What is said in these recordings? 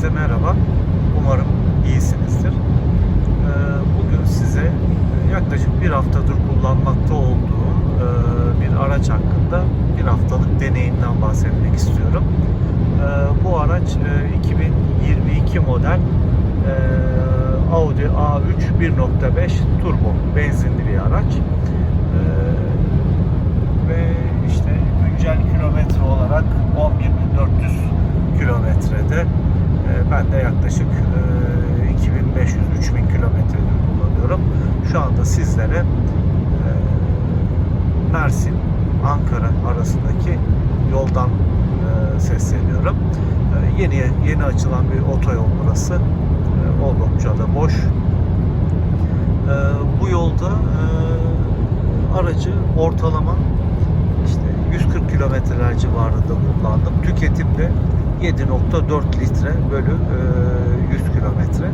Herkese merhaba. Umarım iyisinizdir. Ee, Bugün size e, yaklaşık bir haftadır kullanmakta olduğum e, bir araç hakkında bir haftalık deneyimden bahsetmek istiyorum. Ee, Bu araç e, 2022 model e, Audi A3 1.5 turbo benzinli bir araç. Ee, Ve işte güncel kilometre olarak 11.400 kilometrede e, ben de yaklaşık e, 2500-3000 kilometredir kullanıyorum. Şu anda sizlere e, Mersin Ankara arasındaki yoldan e, sesleniyorum. E, yeni yeni açılan bir otoyol burası. Oldukça da boş. Bu yolda aracı ortalama işte 140 kilometreler civarında kullandım. Tüketimde 7.4 litre bölü e, 100 kilometre.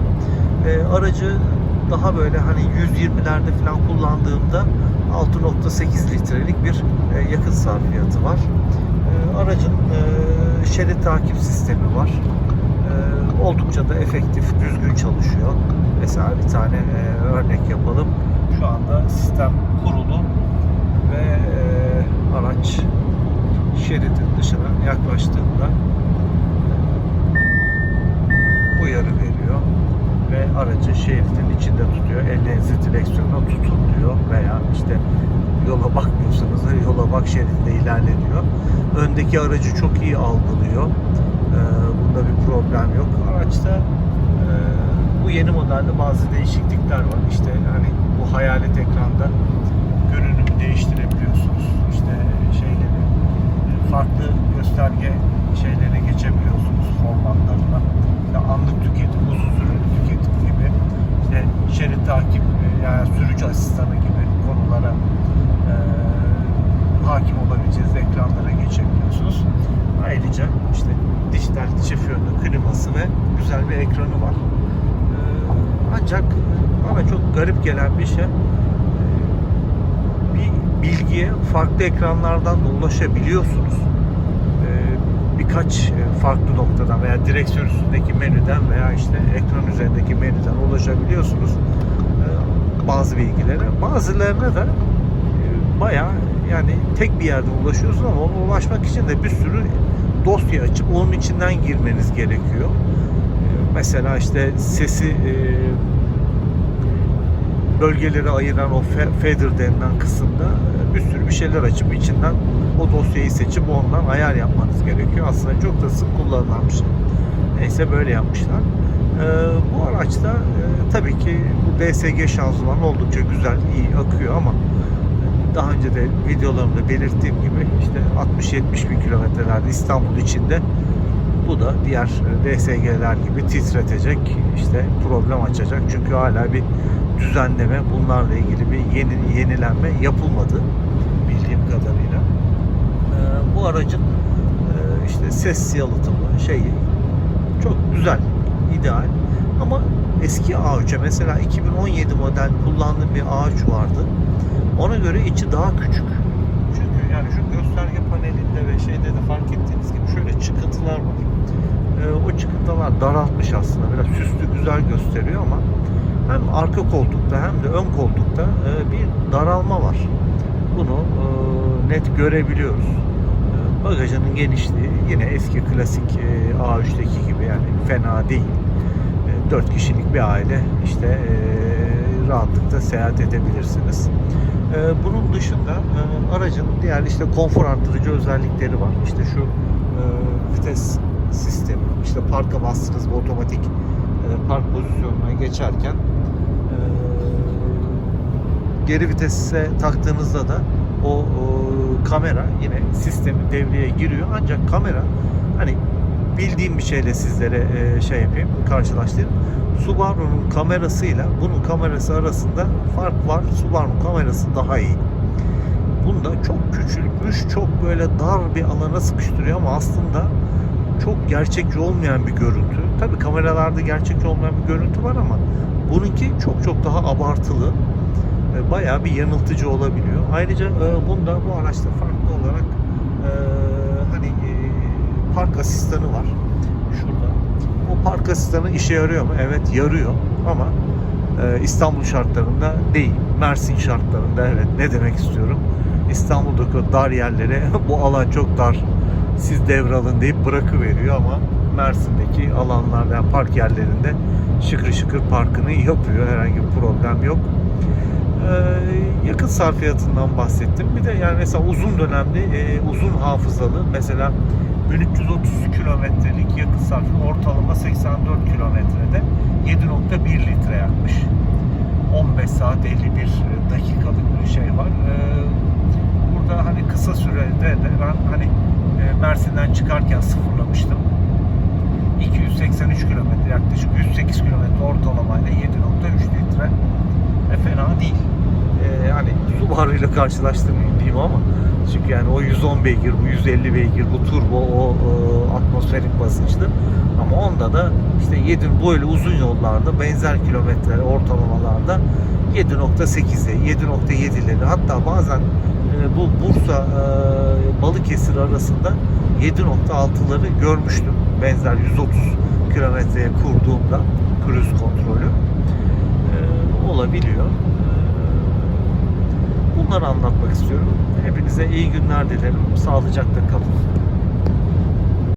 Aracı daha böyle hani 120'lerde falan kullandığımda 6.8 litrelik bir e, yakıt sarfiyatı var. E, aracın e, şerit takip sistemi var. Oldukça da efektif, düzgün çalışıyor. Mesela bir tane örnek yapalım. Şu anda sistem kurulu ve araç şeridin dışına yaklaştığında uyarı veriyor ve aracı şeridin içinde tutuyor. Ellerinizi direksiyona tutun diyor veya işte yola bakmıyorsanız da yola bak şeridinde ilerle diyor. Öndeki aracı çok iyi algılıyor. Ee, bunda bir problem yok. Araçta e, bu yeni modelde bazı değişiklikler var. İşte hani bu hayalet ekranda görünümü değiştirebiliyorsunuz. İşte şeyleri farklı gösterge şeylerine geçebiliyorsunuz formatlarına. İşte anlık tüketim, uzun süreli tüketim gibi işte şerit takip e, yani sürücü asistanı gibi konulara e, hakim olabileceğiniz ekranlara geçebiliyorsunuz. Ayrıca işte dijital yönlü kliması ve güzel bir ekranı var. E, ancak bana çok garip gelen bir şey bir bilgiye farklı ekranlardan da ulaşabiliyorsunuz. Ee, birkaç e, farklı noktadan veya direksiyon üstündeki menüden veya işte ekran üzerindeki menüden ulaşabiliyorsunuz ee, bazı bilgilere. Bazılarına da e, bayağı yani tek bir yerde ulaşıyorsunuz ama ulaşmak için de bir sürü dosya açıp onun içinden girmeniz gerekiyor. Ee, Mesela işte sesi e, bölgeleri ayıran o fe- feather denilen kısımda e, bir sürü bir şeyler açıp içinden o dosyayı seçip ondan ayar yapmanız gerekiyor. Aslında çok da sık kullanılan bir şey. Neyse böyle yapmışlar. Ee, bu araçta e, tabii ki bu DSG şanzıman oldukça güzel, iyi akıyor ama daha önce de videolarımda belirttiğim gibi işte 60-70 bin kilometrelerde İstanbul içinde bu da diğer e, DSG'ler gibi titretecek, işte problem açacak. Çünkü hala bir düzenleme, bunlarla ilgili bir yeni yenilenme yapılmadı bildiğim kadarıyla. Ee, bu aracın e, işte ses yalıtımı şeyi çok güzel, ideal. Ama eski A3'e mesela 2017 model kullandığım bir A3 vardı. Ona göre içi daha küçük. Çünkü yani şu gösterge panelinde ve şeyde de fark ettiğiniz gibi şöyle çıkıntılar var. Ee, o çıkıntılar daraltmış aslında. Biraz süslü güzel gösteriyor ama hem arka koltukta hem de ön koltukta e, bir daralma var. Bunu e, net görebiliyoruz. E, Bagajının genişliği yine eski klasik e, A3'teki gibi yani fena değil. 4 kişilik bir aile işte e, rahatlıkla seyahat edebilirsiniz. E, Bunun dışında e, aracın diğer işte konfor arttırıcı özellikleri var. İşte şu e, vites sistemi, işte parka bastınız ve otomatik e, park pozisyonuna geçerken geri vitese taktığınızda da o, o kamera yine sistemi devreye giriyor. Ancak kamera hani bildiğim bir şeyle sizlere e, şey yapayım, karşılaştırayım. Subaru'nun kamerasıyla bunun kamerası arasında fark var. Subaru'nun kamerası daha iyi. Bunda çok küçülmüş, çok böyle dar bir alana sıkıştırıyor ama aslında çok gerçekçi olmayan bir görüntü. Tabii kameralarda gerçekçi olmayan bir görüntü var ama bununki çok çok daha abartılı. E, Bayağı bir yanıltıcı olabiliyor. Ayrıca e, bunda bu araçta farklı olarak e, park asistanı var. Şurada. O Park asistanı işe yarıyor mu? Evet yarıyor ama e, İstanbul şartlarında değil. Mersin şartlarında evet. Ne demek istiyorum? İstanbul'daki dar yerlere bu alan çok dar. Siz devralın deyip bırakıveriyor ama Mersin'deki alanlarda yani park yerlerinde şıkır şıkır parkını yapıyor. Herhangi bir problem yok. Ee, yakıt sarfiyatından bahsettim. Bir de yani mesela uzun dönemli, e, uzun hafızalı mesela 1330 kilometrelik yakıt sarfı ortalama 84 kilometrede 7.1 litre yakmış. 15 saat 51 dakikalık bir şey var. Ee, burada hani kısa sürede de ben hani e, Mersin'den çıkarken sıfırlamıştım. 283 kilometre yaklaşık 108 kilometre ortalamayla 7.3 litre. E, fena değil. E, hani Subaru ile karşılaştırmayayım diyeyim ama çünkü yani o 110 beygir, bu 150 beygir, bu turbo, o e, atmosferik basınçlı. Ama onda da işte 7 böyle uzun yollarda benzer kilometre ortalamalarda 7.8'e, 7.7'leri hatta bazen e, bu Bursa e, Balıkesir arasında 7.6'ları görmüştüm. Benzer 130 kilometreye kurduğumda cruise kontrolü e, olabiliyor. Bunları anlatmak istiyorum. Hepinize iyi günler dilerim. Sağlıcakla kalın.